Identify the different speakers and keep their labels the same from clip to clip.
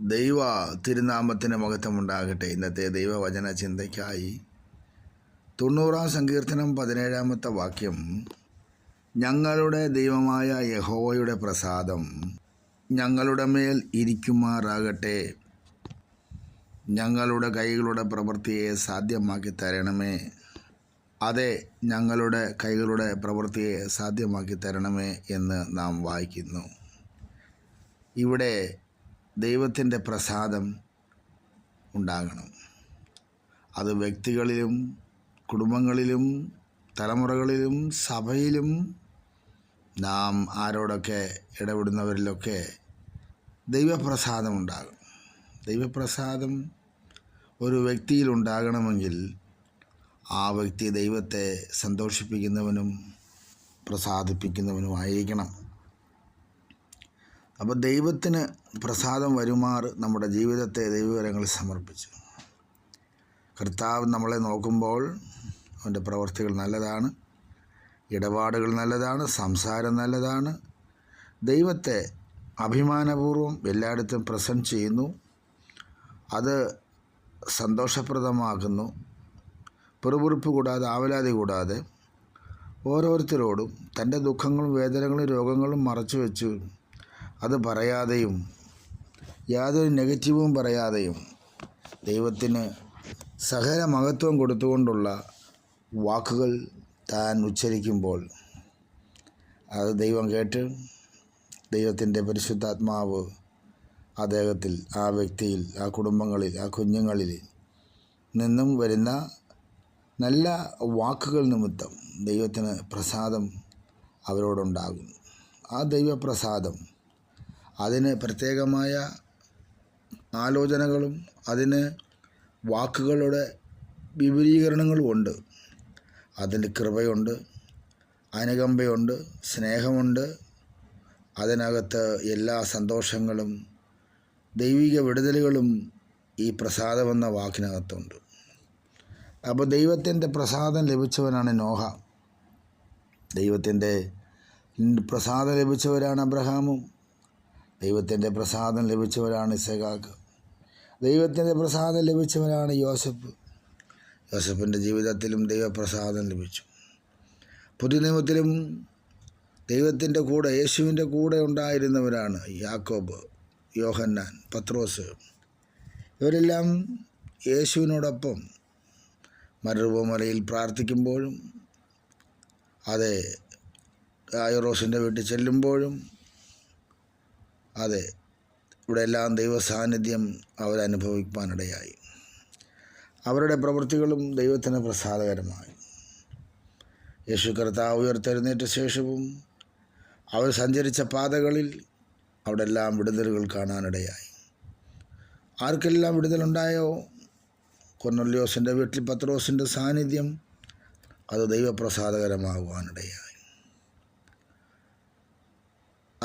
Speaker 1: ദൈവ തിരുനാമത്തിന് മഹത്വമുണ്ടാകട്ടെ. ഇന്നത്തെ ദൈവവചന ചിന്തയ്ക്കായി തൊണ്ണൂറാം സങ്കീർത്തനം പതിനേഴാമത്തെ വാക്യം ഞങ്ങളുടെ ദൈവമായ യഹോവയുടെ പ്രസാദം ഞങ്ങളുടെ മേൽ ഇരിക്കുമാറാകട്ടെ. ഞങ്ങളുടെ കൈകളുടെ പ്രവൃത്തിയെ സാധ്യമാക്കി തരണമേ. അതെ ഞങ്ങളുടെ കൈകളുടെ പ്രവൃത്തിയെ സാധ്യമാക്കി തരണമേ എന്ന് നാം വായിക്കുന്നു. ഇവിടെ ദൈവത്തിന്റെ പ്രസാദം ഉണ്ടാകണം. അത് വ്യക്തികളിലും കുടുംബങ്ങളിലും തലമുറകളിലും സഭയിലും നാം ആരോടൊക്കെ ഇടപെടുന്നവരിലൊക്കെ ദൈവപ്രസാദം ഉണ്ടാകും ദൈവപ്രസാദം ഒരു വ്യക്തിയിൽ ഉണ്ടാകണമെങ്കിൽ ആ വ്യക്തി ദൈവത്തെ സന്തോഷിപ്പിക്കുന്നവനും പ്രസാദിപ്പിക്കുന്നവനുമായിരിക്കണം. അപ്പോൾ ദൈവത്തിന് പ്രസാദം വരുമാർ നമ്മുടെ ജീവിതത്തെ ദൈവകരങ്ങളിൽ സമർപ്പിച്ചു. കർത്താവ് നമ്മളെ നോക്കുമ്പോൾ അവന്റെ പ്രവർത്തികൾ നല്ലതാണ് ഇടപാടുകൾ നല്ലതാണ് സംസാരം നല്ലതാണ്. ദൈവത്തെ അഭിമാനപൂർവം എല്ലായിടത്തും പ്രസന്റ് ചെയ്യുന്നു. അത് സന്തോഷപ്രദമാക്കുന്നു. പെറുപുറുപ്പ് കൂടാതെ ആവലാതി കൂടാതെ ഓരോരുത്തരോടും തന്റെ ദുഃഖങ്ങളും വേദനകളും രോഗങ്ങളും മറച്ചു വെച്ചു അത് പറയാതെയും യാതൊരു നെഗറ്റീവും പറയാതെയും ദൈവത്തിന് സകല മഹത്വം കൊടുത്തുകൊണ്ടുള്ള വാക്കുകൾ താൻ ഉച്ചരിക്കുമ്പോൾ അത് ദൈവം കേട്ട് ദൈവത്തിന്റെ പരിശുദ്ധാത്മാവ് അദ്ദേഹത്തിൽ ആ വ്യക്തിയിൽ ആ കുടുംബങ്ങളിൽ ആ കുഞ്ഞുങ്ങളിൽ നിന്നും വരുന്ന നല്ല വാക്കുകൾ നിമിത്തം ദൈവത്തിന് പ്രസാദം അവരോടുണ്ടാകും ആ ദൈവപ്രസാദം അതിന് പ്രത്യേകമായ ആലോചനകളും അതിന് വാക്കുകളുടെ വിപുലീകരണങ്ങളും ഉണ്ട്. അതിന് കൃപയുണ്ട് അനുകമ്പയുണ്ട് സ്നേഹമുണ്ട്. അതിനകത്ത് എല്ലാ സന്തോഷങ്ങളും ദൈവിക വിടുതലുകളും ഈ പ്രസാദമെന്ന വാക്കിനകത്തുണ്ട്. അപ്പോൾ ദൈവത്തിന്റെ പ്രസാദം ലഭിച്ചവനാണ് നോഹ. ദൈവത്തിന്റെ പ്രസാദം ലഭിച്ചവരാണ് അബ്രഹാമും. ദൈവത്തിന്റെ പ്രസാദം ലഭിച്ചവരാണ് ഇസഹാക്ക്. ദൈവത്തിന്റെ പ്രസാദം ലഭിച്ചവനാണ് യോസഫ്. യോസഫിന്റെ ജീവിതത്തിലും ദൈവപ്രസാദം ലഭിച്ചു. പുതിയ നിയമത്തിലും ദൈവത്തിന്റെ കൂടെ യേശുവിന്റെ കൂടെ ഉണ്ടായിരുന്നവരാണ് യാക്കോബ് യോഹന്നാൻ പത്രോസ്. ഇവരെല്ലാം യേശുവിനോടൊപ്പം മരുഭൂമലയിൽ പ്രാർത്ഥിക്കുമ്പോഴും അതെ ആയുറോസിന്റെ വീട്ടിൽ ചെല്ലുമ്പോഴും അതെ ഇവിടെ എല്ലാം ദൈവസാന്നിധ്യം അവരനുഭവിക്കാനിടയായി അവരുടെ പ്രവൃത്തികളും ദൈവത്തിന് പ്രസാദകരമായി. യേശു കർത്താവ് ഉയർത്തെഴുന്നേറ്റ ശേഷവും അവർ സഞ്ചരിച്ച പാതകളിൽ അവിടെ എല്ലാം വിടുതലുകൾ കാണാനിടയായി. ആർക്കെല്ലാം വിടുതലുണ്ടായോ? കൊർന്നല്യോസിന്റെ വീട്ടിൽ പത്രോസിന്റെ സാന്നിധ്യം അത് ദൈവപ്രസാദകരമാകുവാനിടയായി.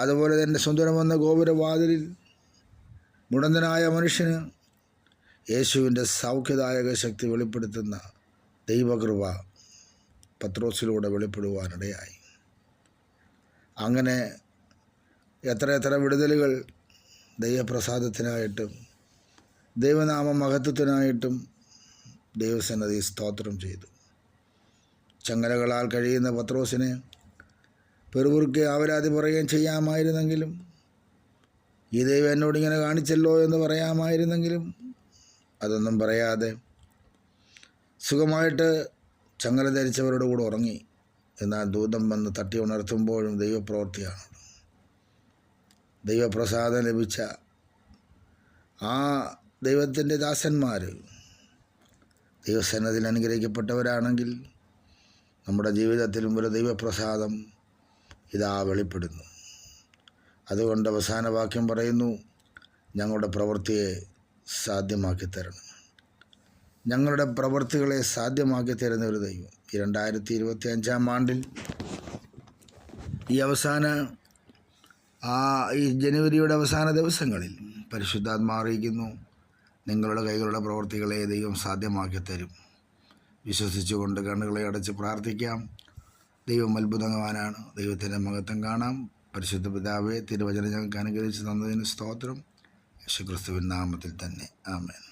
Speaker 1: അതുപോലെ തന്നെ സുന്ദരമെന്ന ഗോപുരവാതിലിൽ മുടന്തനായ മനുഷ്യന് യേശുവിന്റെ സൗഖ്യദായക ശക്തി വെളിപ്പെടുത്തുന്ന ദൈവകൃപ പത്രോസിലൂടെ വെളിപ്പെടുവാനിടയായി. അങ്ങനെ എത്രയെത്ര എത്ര വിടുതലുകൾ ദൈവപ്രസാദത്തിനായിട്ടും ദൈവനാമ മഹത്വത്തിനായിട്ടും ദൈവസന്നതി സ്തോത്രം ചെയ്തു. ചങ്ങലകളാൽ കഴിയുന്ന പത്രോസിനെ പെറുപുറുക്കെ അവരാതി പറയുകയും ചെയ്യാമായിരുന്നെങ്കിലും ഈ ദൈവം എന്നോട് ഇങ്ങനെ കാണിച്ചല്ലോ എന്ന് പറയാമായിരുന്നെങ്കിലും അതൊന്നും പറയാതെ സുഖമായിട്ട് ചങ്ങല ധരിച്ചവരുടെ കൂടെ ഉറങ്ങി. എന്നാൽ ദൂതം വന്ന് തട്ടി ഉണർത്തുമ്പോഴും ദൈവപ്രവൃത്തിയാണ്. ദൈവപ്രസാദം ലഭിച്ച ആ ദൈവത്തിന്റെ ദാസന്മാർ ദൈവസന്നതിൽ അനുഗ്രഹിക്കപ്പെട്ടവരാണെങ്കിൽ നമ്മുടെ ജീവിതത്തിലും ഒരു ദൈവപ്രസാദം ഇതാ വെളിപ്പെടുന്നു. അതുകൊണ്ട് അവസാന വാക്യം പറയുന്നു ഞങ്ങളുടെ പ്രവൃത്തിയെ സാധ്യമാക്കി തരണം. ഞങ്ങളുടെ പ്രവൃത്തികളെ സാധ്യമാക്കി തരുന്ന ഒരു ദൈവം. ഈ രണ്ടായിരത്തി ഇരുപത്തി അഞ്ചാം ആണ്ടിൽ ഈ അവസാന ആ ഈ ജനുവരിയുടെ അവസാന ദിവസങ്ങളിൽ പരിശുദ്ധാത്മാ അറിയിക്കുന്നു നിങ്ങളുടെ കൈകളുടെ പ്രവൃത്തികളെ ദൈവം സാധ്യമാക്കി തരും. വിശ്വസിച്ചുകൊണ്ട് കണ്ണുകളെ അടച്ച് പ്രാർത്ഥിക്കാം. ദൈവം അത്ഭുതവാനാണ് ദൈവത്തിന്റെ മഹത്വം കാണാം. പരിശുദ്ധ പിതാവെ തിരുവചന ഞങ്ങൾക്ക് അനുഗ്രഹിച്ച് തന്നതിന് സ്തോത്രം. യേശുക്രിസ്തുവിൻ നാമത്തിൽ തന്നെ. ആമേൻ.